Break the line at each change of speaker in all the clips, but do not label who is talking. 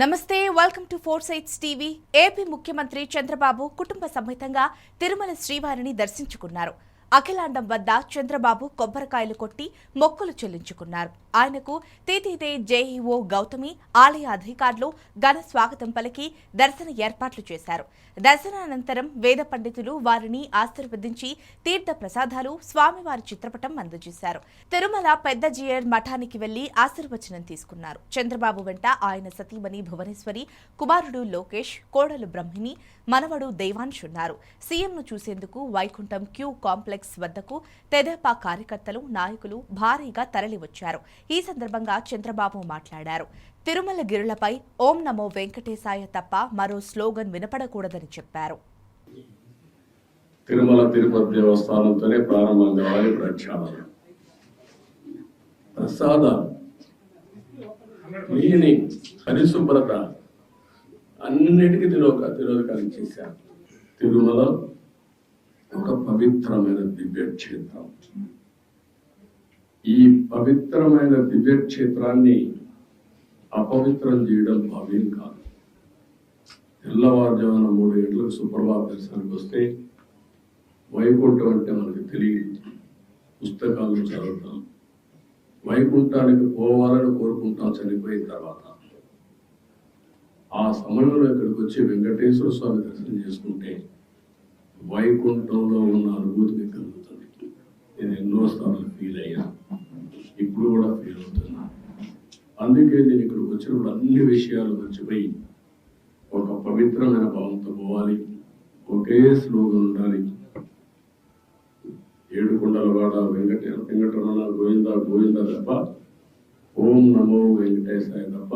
నమస్తే welcome to four sides TV AP ముఖ్యమంత్రి చంద్రబాబు కుటుంబ సమేతంగా తిరుమల శ్రీవారిని దర్శించుకున్నారు. అఖిలాండం వద్ద చంద్రబాబు కొబ్బరికాయలు కొట్టి మొక్కులు చెల్లించుకున్నారు. ఆయనకు తీతీదే జేఈఓ గౌతమి ఆలయ అధికారులు ఘన స్వాగతం పలికి దర్శన ఏర్పాట్లు చేశారు. దర్శనానంతరం వేద పండితులు వారిని ఆశీర్వదించి తీర్థ ప్రసాదాలు స్వామివారి చిత్రపటం అందజేశారు. తిరుమల పెద్ద జియర్ మఠానికి వెళ్ళి ఆశీర్వచనం తీసుకున్నారు. చంద్రబాబు వెంట ఆయన సతీమణి భువనేశ్వరి కుమారుడు లోకేష్ కోడలు బ్రహ్మిణి మనవడు దేవాంశ్ ఉన్నారు. సీఎంను చూసేందుకు వైకుంఠం క్యూ కాంప్లెక్స్ కాంప్లెక్స్ వద్దకు తెదేపా కార్యకర్తలు నాయకులు భారీగా తరలివచ్చారు ఈ సందర్భంగా చంద్రబాబు మాట్లాడారు తిరుమల గిరులపై ఓం నమో వెంకటేశాయ తప్ప మరో స్లోగన్ వినపడకూడదని చెప్పారు
తిరుమల తిరుపతి దేవస్థానంతోనే ప్రారంభం కావాలి ప్రక్షాళన ప్రసాదం నీని పరిశుభ్రత అన్నిటికీ తిరోక తిరోధకాలు చేశారు తిరుమల ఒక పవిత్రమైన దివ్య క్షేత్రం. ఈ పవిత్రమైన దివ్య క్షేత్రాన్ని అపవిత్రం చేయడం భావ్యం కాదు. తెల్లవారుజామున మూడు గంటలకు సుప్రభాత దర్శనానికి వస్తే వైకుంఠం అంటే మనకు తెలియదు. పుస్తకాలు చదువుతాం వైకుంఠానికి పోవాలని కోరుకుంటాం చనిపోయిన తర్వాత. ఆ సమయంలో ఇక్కడికి వచ్చి వెంకటేశ్వర స్వామి దర్శనం చేసుకుంటే వైకుంఠంలో ఉన్న అనుభూతి మీకు కలుగుతుంది నేను ఎన్నోసార్లు ఫీల్ అయ్యా. ఇప్పుడు కూడా ఫీల్ అవుతున్నా. అందుకే నేను ఇక్కడికి వచ్చినప్పుడు అన్ని విషయాలు మర్చిపోయి ఒక పవిత్రమైన భావంతో పోవాలి. ఒకే శ్లోకం ఉండాలి. ఏడుకొండలవాడ వెంకట వెంకటరమణ గోవింద గోవింద తప్ప ఓం నమో వెంకటేశాయ తప్ప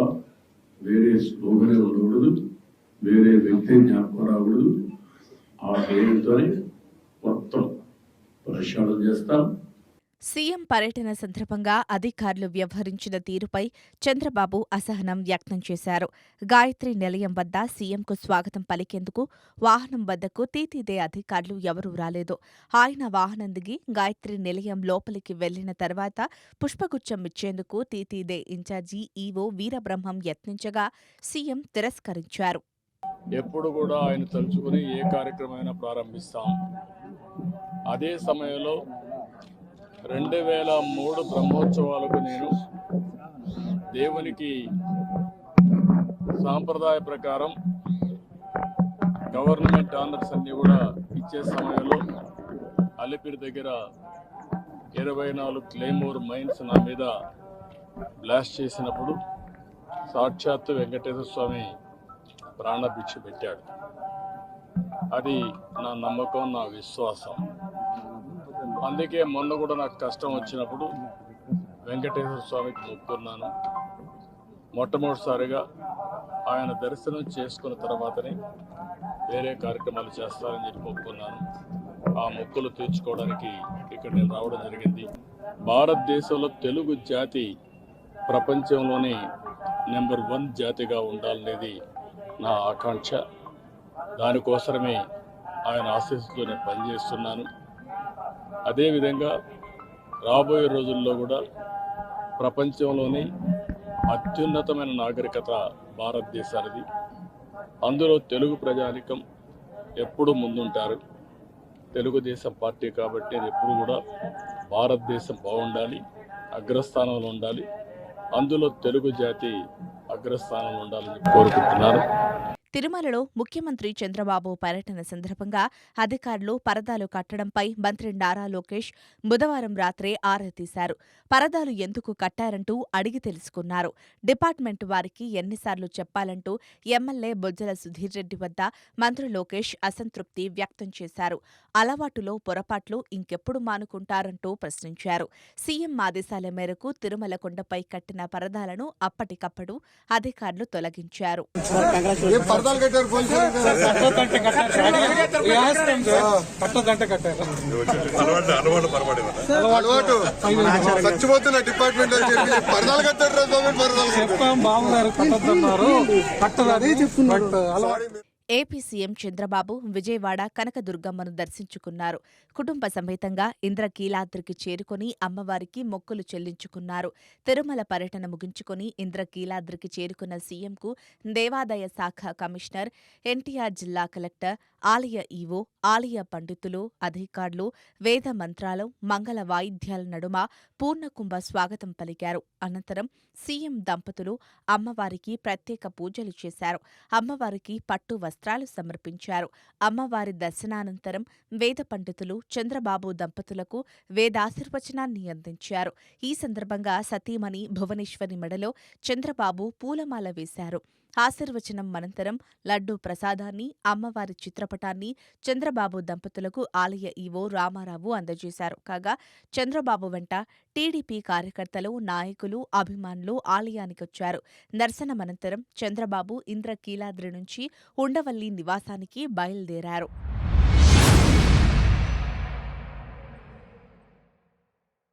వేరే స్లోగనే ఉండకూడదు. వేరే వ్యక్తి జ్ఞాపకం రాకూడదు. ఆ పేరుతోనే మొత్తం ప్రక్షాళన చేస్తాం.
సీఎం పర్యటన సందర్భంగా అధికారులు వ్యవహరించిన తీరుపై చంద్రబాబు అసహనం వ్యక్తం చేశారు. గాయత్రి నిలయం వద్ద సీఎంకు స్వాగతం పలికేందుకు వాహనం వద్దకు తీతీదే అధికారులు ఎవరూ రాలేదు. ఆయన వాహనం దిగి గాయత్రి నిలయం లోపలికి వెళ్ళిన తర్వాత పుష్పగుచ్చం ఇచ్చేందుకు తీతీదే ఇన్ఛార్జి ఈవో వీరబ్రహ్మం యత్నించగా సీఎం తిరస్కరించారు.
ఎప్పుడు కూడా ఆయన తలుచుకుని ఏ కార్యక్రమమైనా ప్రారంభిస్తాం. అదే సమయంలో రెండు వేల మూడు బ్రహ్మోత్సవాలకు నేను దేవునికి సాంప్రదాయ ప్రకారం గవర్నమెంట్ ఆనర్స్ అన్ని కూడా ఇచ్చే సమయంలో అలిపిరి దగ్గర ఇరవై నాలుగు క్లెయిమోర్ మైన్స్ నా మీద బ్లాస్ట్ చేసినప్పుడు సాక్షాత్తు వెంకటేశ్వర స్వామి ప్రాణభిక్ష పెట్టాడు. అది నా నమ్మకం నా విశ్వాసం. అందుకే మొన్న కూడా నాకు కష్టం వచ్చినప్పుడు వెంకటేశ్వర స్వామికి మొక్కున్నాను. మొట్టమొదటిసారిగా ఆయన దర్శనం చేసుకున్న తర్వాతనే వేరే కార్యక్రమాలు చేస్తారని చెప్పి మొక్కున్నాను. ఆ మొక్కులు తీర్చుకోవడానికి ఇక్కడ నేను రావడం జరిగింది. భారతదేశంలో తెలుగు జాతి ప్రపంచంలోనే నెంబర్ వన్ జాతిగా ఉండాలనేది నా ఆకాంక్ష. దానికోసమే ఆయన ఆశీస్సుతో నేను పనిచేస్తున్నాను అదేవిధంగా రాబోయే రోజుల్లో కూడా ప్రపంచంలోనే అత్యున్నతమైన నాగరికత భారతదేశానిది. అందులో తెలుగు ప్రజానికం ఎప్పుడూ ముందుంటారు. తెలుగుదేశం పార్టీ కాబట్టి అది ఎప్పుడు కూడా భారతదేశం బాగుండాలి అగ్రస్థానంలో ఉండాలి. అందులో తెలుగు జాతి అగ్రస్థానంలో ఉండాలని కోరుకుంటున్నాను
తిరుమలలో ముఖ్యమంత్రి చంద్రబాబు పర్యటన సందర్భంగా అధికారులు పరదాలు కట్టడంపై మంత్రి నారా లోకేష్ బుధవారం రాత్రే ఆరా తీశారు. పరదాలు ఎందుకు కట్టారంటూ అడిగి తెలుసుకున్నారు. డిపార్ట్మెంట్ వారికి ఎన్నిసార్లు చెప్పాలంటూ ఎమ్మెల్యే బొజ్జల సుధీర్ రెడ్డి వద్ద మంత్రి లోకేష్ అసంతృప్తి వ్యక్తం చేశారు. అలవాటులో పొరపాట్లు ఇంకెప్పుడు మానుకుంటారంటూ ప్రశ్నించారు. సీఎం ఆదేశాల మేరకు తిరుమల కొండపై కట్టిన పరదాలను అప్పటికప్పుడు అధికారులు తొలగించారు.
పరదాలు కట్టారు అలవాటు చచ్చిపోతున్న డిపార్ట్మెంట్ పరదాలు కట్టారు పరదాలు.
చెప్పాం బాబు గారు కట్టద్దన్నారు కట్టదని బట్ అలవాటు.
ఏపీ సీఎం చంద్రబాబు విజయవాడ కనకదుర్గమ్మను దర్శించుకున్నారు. కుటుంబ సమేతంగా ఇంద్రకీలాద్రికి చేరుకుని అమ్మవారికి మొక్కులు చెల్లించుకున్నారు. తిరుమల పర్యటన ముగించుకుని ఇంద్రకీలాద్రికి చేరుకున్న సీఎంకు దేవాదాయ శాఖ కమిషనర్ ఎన్టీఆర్ జిల్లా కలెక్టర్ ఆలయ ఈవో ఆలయ పండితులు అధికారులు వేద మంత్రాలు మంగళ వాయిద్యాల నడుమ పూర్ణకుంభ స్వాగతం పలికారు. అనంతరం సీఎం దంపతులు అమ్మవారికి ప్రత్యేక పూజలు చేశారు. అమ్మవారికి పట్టు వస్త్రాలు సమర్పించారు. అమ్మవారి దర్శనానంతరం వేద పండితులు చంద్రబాబు దంపతులకు వేదాశీర్వచనాన్ని అందించారు. ఈ సందర్భంగా సతీమణి భువనేశ్వరి మెడలో చంద్రబాబు పూలమాల వేశారు. ఆశీర్వచనం అనంతరం లడ్డూ ప్రసాదాన్ని అమ్మవారి చిత్రపటాన్ని చంద్రబాబు దంపతులకు ఆలయ ఈవో రామారావు అందజేశారు. కాగా చంద్రబాబు వెంట టీడీపీ కార్యకర్తలు నాయకులు అభిమానులు ఆలయానికొచ్చారు. దర్శనమనంతరం చంద్రబాబు ఇంద్రకీలాద్రి నుంచి ఉండవల్లి నివాసానికి బయలుదేరారు.